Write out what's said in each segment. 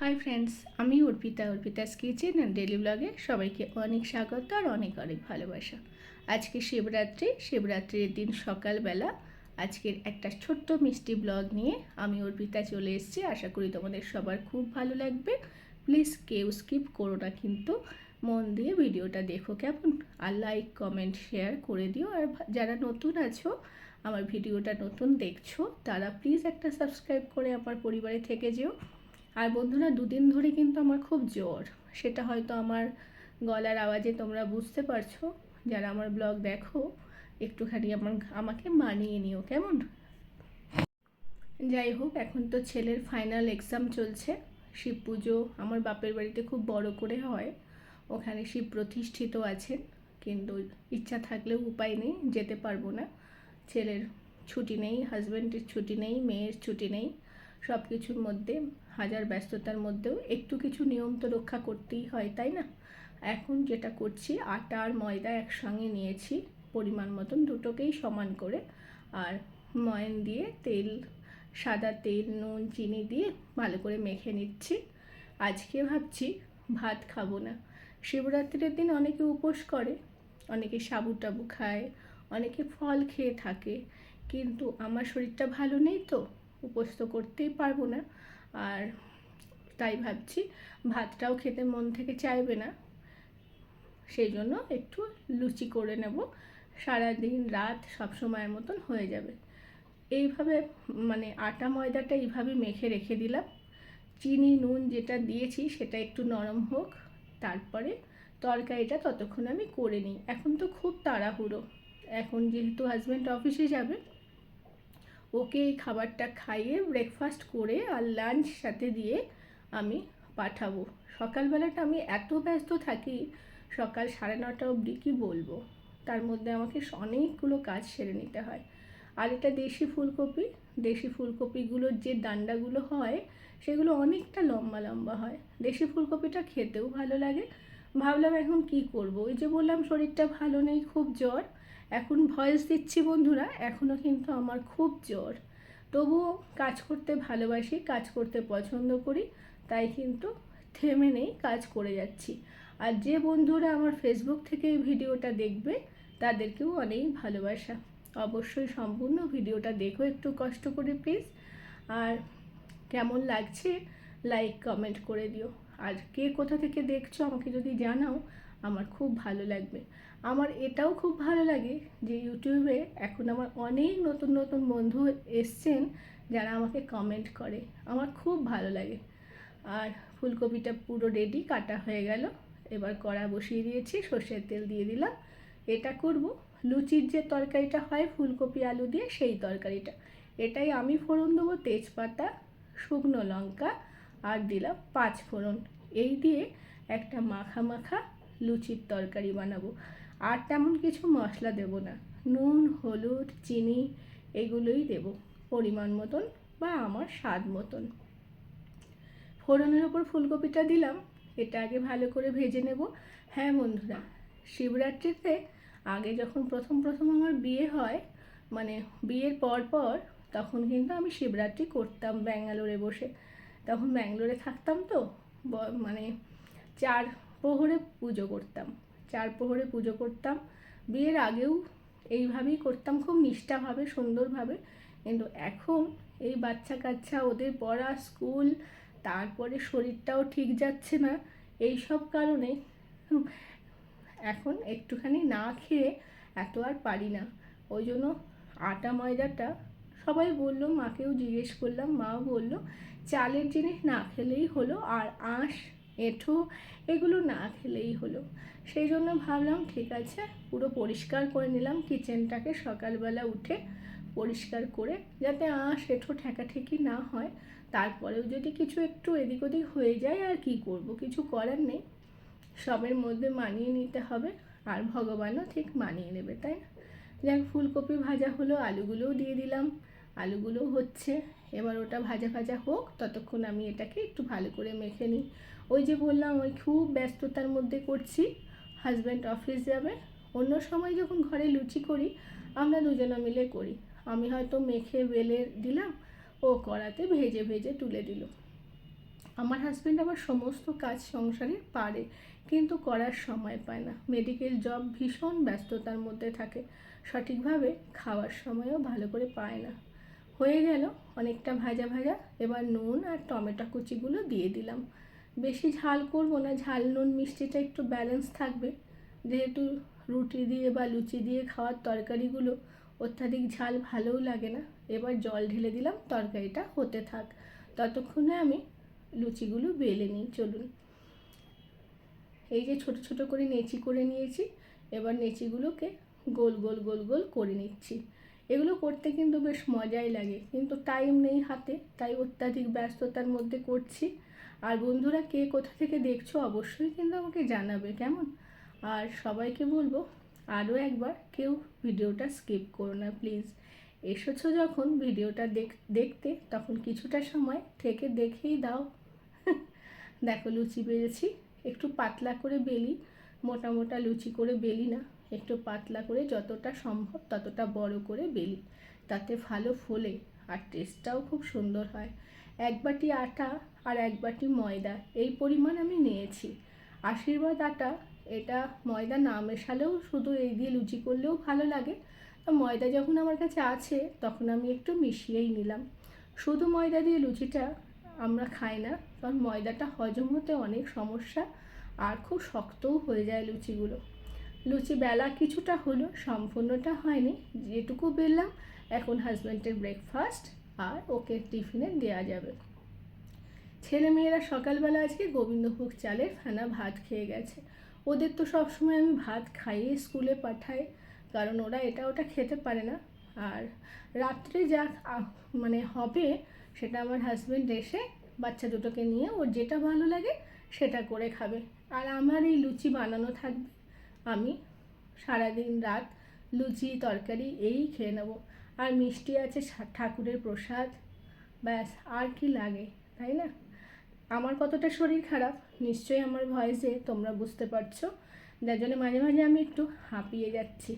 High friends আমি Arpita Arpita's kitchen and daily ব্লগে সবাইকে অনেক স্বাগত আর অনেক অনেক ভালোবাসা। আজকে শিবরাত্রি, শিবরাত্রির দিন সকালবেলা আজকের একটা ছোট্ট মিষ্টি ব্লগ নিয়ে আমি অর্পিতা চলে এসেছি। আশা করি তোমাদের সবার খুব ভালো লাগবে। প্লিজ কেউ স্কিপ করো না কিন্তু মন দিয়ে ভিডিওটা দেখো কেমন। আর লাইক কমেন্ট শেয়ার করে দিও। আর যারা নতুন আছো, আমার ভিডিওটা নতুন দেখছ, তারা প্লিজ একটা সাবস্ক্রাইব করে আমার পরিবারে থেকে যেও। আর বন্ধুরা, দুদিন ধরে কিন্তু আমার খুব জ্বর। সেটা হয়তো আমার গলার আওয়াজে তোমরা বুঝতে পারছ। যারা আমার ব্লগ দেখো, একটুখানি আমার আমাকে মানিয়ে নিও, কেমন? যাই হোক, এখন তো ছেলের ফাইনাল এক্সাম চলছে। শিব পুজো আমার বাপের বাড়িতে খুব বড় করে হয়। ওখানে শিব প্রতিষ্ঠিত আছেন, কিন্তু ইচ্ছা থাকলেও উপায় নেই, যেতে পারব না। ছেলের ছুটি নেই হাজব্যান্ডের ছুটি নেই, মেয়ের ছুটি নেই। সব কিছুর মধ্যে হাজার ব্যস্ততার মধ্যেও একটু কিছু নিয়ম তো রক্ষা করতেই হয়, তাই না? এখন যেটা করছি, আটা আর ময়দা একসঙ্গে নিয়েছি, পরিমাণ মতন দুটোকেই সমান করে। আর ময়ন দিয়ে তেল, সাদা তেল, নুন, চিনি দিয়ে ভালো করে মেখে নিচ্ছি। আজকে ভাবছি ভাত খাব না। শিবরাত্রির দিন অনেকে উপোস করে, অনেকে সাবু টাবু খায়, অনেকে ফল খেয়ে থাকে। কিন্তু আমার শরীরটা ভালো নেই তো, উপোস তো করতেই পারব না। আর তাই ভাবছি ভাতটাও খেতে মন থেকে চাইবে না। সেই জন্য একটু লুচি করে নেব। সারাদিন রাত সব সময়ের মতন হয়ে যাবে। এইভাবে মানে আটা ময়দাটা এইভাবে মেখে রেখে দিলাম। চিনি, নুন যেটা দিয়েছি সেটা একটু নরম হোক, তারপরে তরকারিটা ততক্ষণ আমি করে নিই। এখন তো খুব তাড়াহুড়ো। এখন যেহেতু হাজব্যান্ড অফিসে যাবে ওকে এই খাবারটা খাইয়ে ব্রেকফাস্ট করে আর লাঞ্চ সাথে দিয়ে আমি পাঠাবো। সকালবেলাটা আমি এত ব্যস্ত থাকি, সকাল সাড়ে নটা অবধি কী বলব? তার মধ্যে আমাকে অনেকগুলো কাজ সেরে নিতে হয়। আর এটা দেশি ফুলকপি। দেশি ফুলকপিগুলোর যে ডান্ডাগুলো হয়, সেগুলো অনেকটা লম্বা লম্বা হয়। দেশি ফুলকপিটা খেতেও ভালো লাগে। ভাবলাম এখন কি করব? ওই যে বললাম শরীরটা ভালো নেই, খুব জ্বর। এখন ভয়েস দিচ্ছি বন্ধুরা এখনও কিন্তু আমার খুব জ্বর। তবুও কাজ করতে ভালোবাসি, কাজ করতে পছন্দ করি, তাই কিন্তু থেমে নেই, কাজ করে যাচ্ছি। আর যে বন্ধুরা আমার ফেসবুক থেকে এই ভিডিওটা দেখবে, তাদেরকেও অনেক ভালোবাসা। অবশ্যই সম্পূর্ণ ভিডিওটা দেখো, একটু কষ্ট করে প্লিজ আর কেমন লাগছে লাইক কমেন্ট করে দিও। আর কে কোথা থেকে দেখছ, আমাকে যদি জানাও আমার খুব ভালো লাগবে। আমার এটাও খুব ভালো লাগে যে ইউটিউবে এখন আমার অনেক নতুন নতুন বন্ধু এসছেন যারা আমাকে কমেন্ট করে। আমার খুব ভালো লাগে। আর ফুলকপিটা পুরো রেডি কাটা হয়ে গেল। এবার কড়া বসিয়ে দিয়েছি, সর্ষের তেল দিয়ে দিলাম। এটা করব। লুচির যে তরকারিটা হয়, ফুলকপি, আলু দিয়ে সেই তরকারিটা। এটাই আমি ফোড়ন দেবো, তেজপাতা, শুকনো লঙ্কা, আর দিলাম পাঁচ ফোড়ন। এই দিয়ে একটা মাখা মাখা লুচির তরকারি বানাবো। আর তেমন কিছু মশলা দেব না। নুন, হলুদ, চিনি এগুলোই দেব পরিমাণ মতন বা আমার স্বাদ মতন। ফোড়নের ওপর ফুলকপিটা দিলাম। এটা আগে ভালো করে ভেজে নেব। হ্যাঁ বন্ধুরা, শিবরাত্রিতে আগে যখন প্রথম প্রথম আমার বিয়ে হয় মানে বিয়ের পর পর তখন কিন্তু আমি শিবরাত্রি করতাম ব্যাঙ্গালোরে বসে। তখন ব্যাঙ্গালোরে থাকতাম তো মানে চার প্রহরে পুজো করতাম। চার প্রহরে পুজো করতাম। বিয়ের আগেও এইভাবেই করতাম, খুব নিষ্ঠাভাবে, সুন্দরভাবে। কিন্তু এখন এই বাচ্চা কাচ্চা ওদের পড়া, স্কুল, তারপরে শরীরটাও ঠিক যাচ্ছে না। এই সব কারণে এখন একটুখানি না খেয়ে এত আর পারি না। ওই জন্য আটা ময়দাটা সবাই বলল, মাকেও জিজ্ঞেস করলাম, মাও বলল, চালের জিনিস না খেলেই হলো, আর আঁশ এঁঠো, এগুলো না খেলেই হলো। সেই জন্য ভাবলাম, ঠিক আছে, পুরো পরিষ্কার করে নিলাম। কিচেনটাকে সকালবেলা উঠে পরিষ্কার করে, যাতে আঁশ, এঁঠো ঠেকাঠেকি না হয়। তারপরেও যদি কিছু একটু এদিক ওদিক হয়ে যায়, আর কি করব? কিছু করার নেই। সবের মধ্যে মানিয়ে নিতে হবে, আর ভগবানও ঠিক মানিয়ে নেবে, তাই না? যাক, ফুলকপি ভাজা হলো, আলুগুলোও দিয়ে দিলাম। আলুগুলোও হচ্ছে। এবার ওটা ভাজা ভাজা হোক, ততক্ষণ আমি এটাকে একটু ভালো করে মেখে নিই। ওই যে বললাম, ওই খুব ব্যস্ততার মধ্যে করছি হাজব্যান্ড অফিস যাবে। অন্য সময় যখন ঘরে লুচি করি, আমরা দুজনে মিলে করি। আমি হয়তো মেখে বেলে দিলাম, ও কড়াতে ভেজে ভেজে তুলে দিল। আমার হাজব্যান্ড আবার সমস্ত কাজ সংসারে পারে, কিন্তু করার সময় পায় না। মেডিকেল জব ভীষণ ব্যস্ততার মধ্যে থাকে। সঠিকভাবে খাওয়ার সময়ও ভালো করে পায় না। হয়ে গেল, অনেকটা ভাজা ভাজা, এবার নুন আর টমেটো কুচিগুলো দিয়ে দিলাম। বেশি ঝাল করব না, ঝাল, নুন, মিষ্টিটা একটু ব্যালেন্স থাকবে। যেহেতু রুটি দিয়ে বা লুচি দিয়ে খাওয়ার তরকারিগুলো অত্যাধিক ঝাল ভালোও লাগে না, এবার জল ঢেলে দিলাম, তরকারিটা হতে থাক। ততক্ষণে আমি লুচিগুলো বেলে নিই, চলুন। এই যে ছোট ছোট করে নেচি করে নিয়েছি, এবার নেচিগুলোকে গোল গোল গোল গোল করে নিচ্ছি। এগুলো করতে কিন্তু বেশ মজাই লাগে, কিন্তু টাইম নেই হাতে, তাই অত্যাধিক ব্যস্ততার মধ্যে করছি। আর বন্ধুরা কে কোথা থেকে দেখছ অবশ্যই কিন্তু আমাকে জানাবে, কেমন? আর সবাইকে বলব আরও একবার কেউ ভিডিওটা স্কিপ করো না, প্লিজ। এসেছ যখন ভিডিওটা দেখ, দেখতে, তখন কিছুটা সময় থেকে দেখেই দাও। দেখো লুচি বেলেছি, একটু পাতলা করে বেলি, মোটা মোটা লুচি করে বেলি না, একটু পাতলা করে যতটা সম্ভব ততটা বড় করে বেলি, তাতে ভালো ফোলে। আর টেস্টটাও খুব সুন্দর হয়। এক বাটি আটা আর এক বাটি ময়দা, এই পরিমাণ আমি নিয়েছি। আশীর্বাদ আটা, এটা ময়দা না মেশালেও শুধু এই দিয়ে লুচি করলেও ভালো লাগে। তো ময়দা যখন আমার কাছে আছে, তখন আমি একটু মিশিয়েই নিলাম। শুধু ময়দা দিয়ে লুচিটা আমরা খাই না, কারণ ময়দাটা হজম হতে অনেক সমস্যা আর খুব শক্তও হয়ে যায় লুচিগুলো। লুচি বেলা কিছুটা হলো, সম্পূর্ণটা হয়নি। যেটুকু বেললাম এখন হাজব্যান্ডের ব্রেকফাস্ট আর ওকে টিফিনে দেওয়া যাবে। ছেলে মেয়েরা সকালবেলা আজকে গোবিন্দভোগ চালের ফেনা ভাত খেয়ে গেছে। ওদের তো সবসময় আমি ভাত খাইয়ে স্কুলে পাঠাই, কারণ ওরা এটা ওটা খেতে পারে না। আর রাত্রে যা মানে হবে সেটা আমার হাজব্যান্ড এসে বাচ্চা দুটোকে নিয়ে ওর যেটা ভালো লাগে সেটা করে খাবে। আর আমার এই লুচি বানানো থাকবে, আমি সারাদিন রাত লুচি, তরকারি এই খেয়ে নেব। আর মিষ্টি আছে ঠাকুরের প্রসাদ। ব্যাস, আর কি লাগে, তাই না? আমার কতটা শরীর খারাপ, নিশ্চয়ই আমার ভয়েসে তোমরা বুঝতে পারছ। যার জন্য মাঝে মাঝে আমি একটু হাঁপিয়ে যাচ্ছি।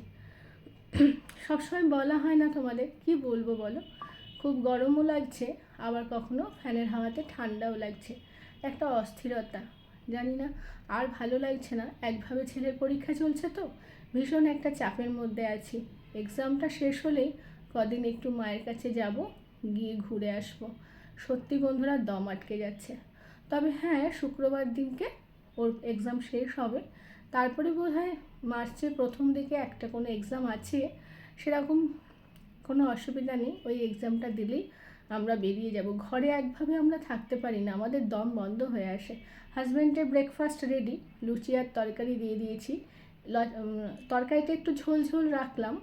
সবসময় বলা হয় না তোমাদের, কি বলব বলো? খুব গরমও লাগছে, আবার কখনো ফ্যানের হাওয়াতে ঠান্ডাও লাগছে। একটা অস্থিরতা, জানি না, আর ভালো লাগছে না। একভাবে ছেলের পরীক্ষা চলছে তো, ভীষণ একটা চাপের মধ্যে আছি। এক্সামটা শেষ হলেই কদিন একটু মায়ের কাছে যাব, গিয়ে ঘুরে আসব। সত্যি বন্ধুরা, দম আটকে যাচ্ছে। তবে হ্যাঁ শুক্রবার দিনকে ওর এক্সাম শেষ হবে। তারপরে বোধ হয় মার্চের প্রথম দিকে একটা কোনো এক্সাম আছে, সেরকম কোনো অসুবিধা নেই। ওই এক্সামটা দিলেই আমরা বেরিয়ে যাব। ঘরে একভাবে আমরা থাকতে পারি না, আমাদের দম বন্ধ হয়ে আসে। হাজব্যান্ডের ব্রেকফাস্ট রেডি লুচি আর তরকারি দিয়ে দিয়েছি। তরকারিটা একটু ঝোল ঝোল রাখলাম,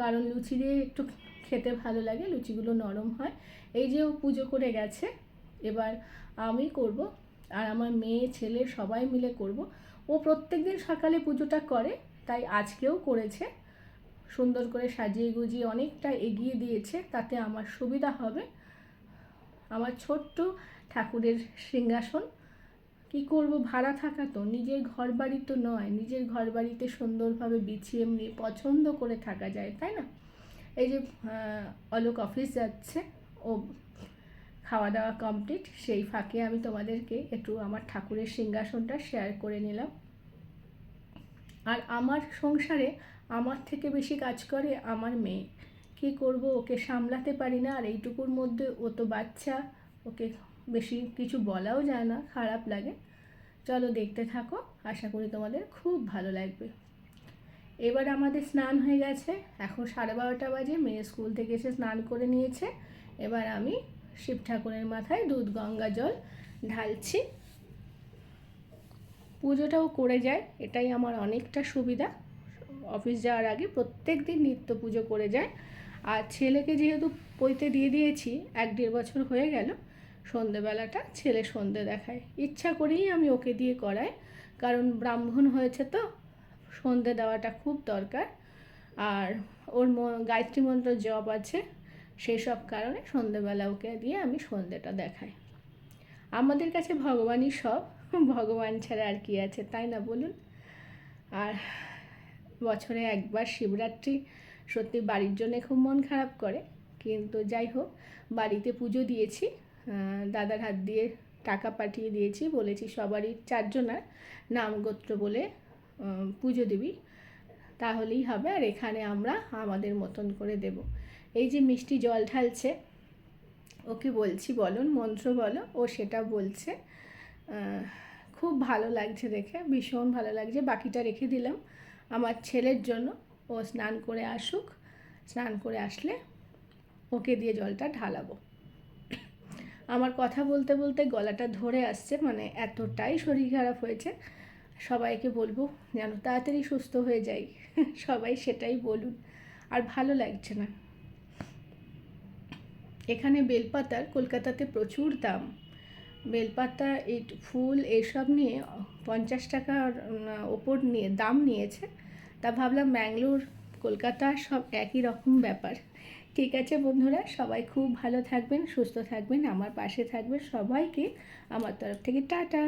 কারণ লুচি দিয়ে একটু খেতে ভালো লাগে, লুচিগুলো নরম হয়। এই যে ও পুজো করে গেছে, এবার আমি করব আর আমার মেয়ে, ছেলে সবাই মিলে করব। ও প্রত্যেক দিন সকালে পুজোটা করে, তাই আজকেও করেছে। সুন্দর করে সাজিয়ে গুজিয়ে অনেকটা এগিয়ে দিয়েছে, তাতে আমার সুবিধা হবে। আমার ছোট্ট ঠাকুরের সিংহাসন। কি করব, ভাড়া থাকা তো, নিজের ঘর বাড়ি তো নয়। নিজের ঘর বাড়িতে সুন্দরভাবে বিছিয়ে পছন্দ করে থাকা যায়, তাই না? এই যে অলোক অফিস যাচ্ছে, ও খাওয়া দাওয়া কমপ্লিট সেই ফাঁকে আমি তোমাদেরকে একটু আমার ঠাকুরের সিংহাসনটা শেয়ার করে নিলাম। আর আমার সংসারে আমার থেকে বেশি কাজ করে আমার মেয়ে। কি করব, ওকে সামলাতে পারি না, আর এইটুকুর মধ্যে ও তো বাচ্চা, ওকে বেশি কিছু বলাও যায় না, খারাপ লাগে। চলো দেখতে থাকো, আশা করি তোমাদের খুব ভালো লাগবে। এবার আমাদের স্নান হয়ে গেছে। এখন সাড়ে বারোটা বাজে, মেয়ে স্কুল থেকে এসে স্নান করে নিয়েছে। এবার আমি শিব ঠাকুরের মাথায় দুধ, গঙ্গা জল ঢালছি। পুজোটাও করে যায়, এটাই আমার অনেকটা সুবিধা। অফিস যাওয়ার আগে প্রত্যেক দিন নিত্য পুজো করে যায়। আর ছেলেকে যেহেতু পইতে দিয়ে দিয়েছি, এক দেড় বছর হয়ে গেল, সন্ধেবেলাটা ছেলে সন্ধে দেখায়। ইচ্ছা করেই আমি ওকে দিয়ে করাই, কারণ ব্রাহ্মণ হয়েছে তো সন্ধে দেওয়াটা খুব দরকার। আর ওর ম, গায়ত্রী মন্ত্র জব আছে সেই সব কারণে সন্ধেবেলা ওকে দিয়ে আমি সন্ধেটা দেখাই। আমাদের কাছে ভগবানই সব, ভগবান ছাড়া আর কি আছে, তাই না বলুন? আর বছরে একবার শিবরাত্রি সত্যি বাড়ির জন্য খুব মন খারাপ করে, কিন্তু যাই হোক, বাড়িতে পুজো দিয়েছি দাদার হাত দিয়ে টাকা পাঠিয়ে দিয়েছি, বলেছি সবারই চারজনার নাম গোত্র বলে পুজো দিবি, তাহলেই হবে। আর এখানে আমরা আমাদের মতন করে দেব। এই যে মিষ্টি জল ঢালছে, ওকে বলছি বলুন, মন্ত্র বলো, ও সেটা বলছে। খুব ভালো লাগছে দেখে, ভীষণ ভালো লাগছে। বাকিটা রেখে দিলাম আমার ছেলের জন্য। ও স্নান করে আসুক। স্নান করে আসলে ওকে দিয়ে জলটা ঢালাবো। আমার কথা বলতে বলতে গলাটা ধরে আসছে মানে এতটাই শরীর খারাপ হয়েছে। সবাইকে বলব যেন তাড়াতাড়ি সুস্থ হয়ে যাই। সবাই সেটাই বলুন। আর ভালো লাগছে না। এখানে বেলপাতার কলকাতাতে প্রচুর দাম। বেলপাতা এই ফুল এইসব নিয়ে পঞ্চাশ টাকার ওপর নিয়ে দাম নিয়েছে। তা ভাবলাম ব্যাঙ্গালোর কলকাতা সব একই রকম ব্যাপার। ঠিক আছে বন্ধুরা, সবাই খুব ভালো থাকবেন, সুস্থ থাকবেন, আমার পাশে থাকবেন সবাইকে। আমার তরফ থেকে টাটা।